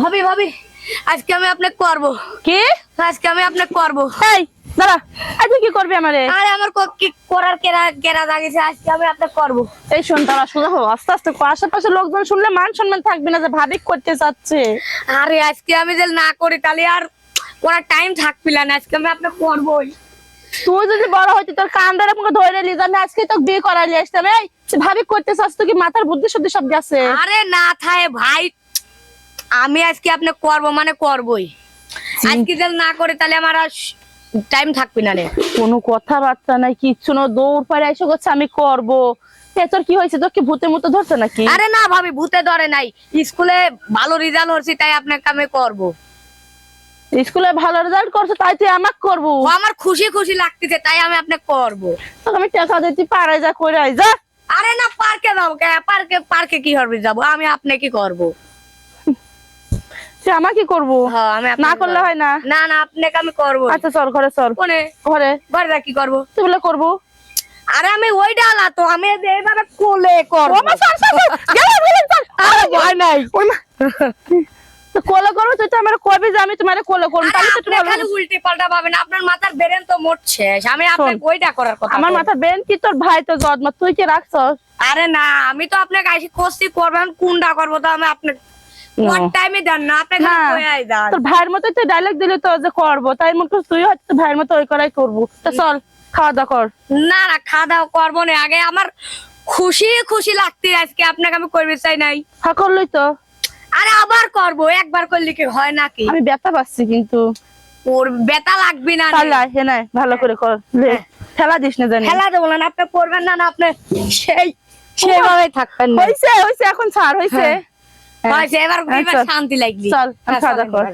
ভাবি ভাবি আজকে আমি আপনাকে করব। কি? আজকে আমি আপনাকে করব। এই দাঁড়া আজকে কি করবি আমারে? আরে আমার কি করার কেরা কেরা আজকে আমি আপনাকে করব। এই শোন তারা সোজা হো আস্তে আস্তে আশেপাশে লোকজন শুনলে মান সম্মান থাকবে না যে ভাবি করতে চাচ্ছে। আরে আজকে আমি যে না করি তাহলে আর করার টাইম থাকবি না আজকে আমি আপনাকে করবোই। তুই যদি বড় হইতি তোর কান্দারে মুখে ধরে নিয়ে আমি আজকে তোকে বিয়ে করালি আসতাম। এই ভাবি করতে চাচ্ছ তুই কি মাথার বুদ্ধি শুদ্ধি সব গেছে? আরে না থায় ভাই আমি আজকে আপনি করব মানে করবোই। আজকে যদি না করি তাহলে আমার আর টাইম থাকবি না রে। কোনো কথাবার্তা নাই কিচ্ছু না দৌড় পারে এসে করছে আমি করব। তোর কি হয়েছে? তোর কি ভূতের মতো ধরছে নাকি? আরে না ভাবি ভূতে ধরে নাই। স্কুলে ভালো রেজাল্ট হচ্ছে তাই আপনাকে আমি করব। স্কুলে ভালো রেজাল্ট করছে তাই তুই আমাকে করব। ও আমার খুশি খুশি লাগতেছে তাই আমি আপনাকে করব। তোকে আমি টাকা দিতে পারে যা করে আই যা। আরে না পার্কে যাব কে? পার্কে পার্কে কি হবে যাব? আমি আপনি কি করব। তুই আমাকে কি করব? না করলে হয় না? না না আপনাকে আমি করব। আচ্ছা চল ঘরে চল। কোনে ঘরে। ঘরে কি করব? তুই বলে করব? আরে আমি ওই ডালা তো আমি এইভাবে কোলে করব। আরে ভয় নাই। কোলে করব তুই তো আমার কবি যে আমি তোমার কোলে করব? তাহলে তো খালি উল্টে পাল্টা পাবেন আপনার মাথার বেরেন তো মরছে। আমি আপনাকে ওইটা করার কথা আমার বলব। মাথা বেন কি তোর ভাই তো জন্ম? তুই কি রাখছ আরে না আমি তো আপনাকে আইসি কোস্তি করবেন কোনটা করব তো আমি আপনাকে কোন টাইমে দেন না আপনাকে না কই যান তোর ভাইয়ের মতো তুই ডায়লগ দিলি তো যে করব তাই মনে তুই হয়তো ভাইয়ের মতো ওই করাই করব। তো চল খাওয়া দাওয়া কর। না না খাওয়া দাওয়া করব না। আগে আমার খুশি খুশি লাগতে আজকে আপনাকে আমি করবে চাই নাই। হা করলই তো। আরে আবার করব একবার করলে কি হয় নাকি? আমি ব্যথা পাচ্ছি কিন্তু। ওর বেতা লাগবে না রে। তাহলে আয়, হে নাই ভালো করে কর। লে, ঠেলা দিস না জানি। খেলা দেবো না আপনি করবেন না না আপনি সেই সেভাবে থাকবেন এখন ছাড় হয়েছে শান্তি লাগলি চল, হ্যাঁ, খাওয়া দাওয়া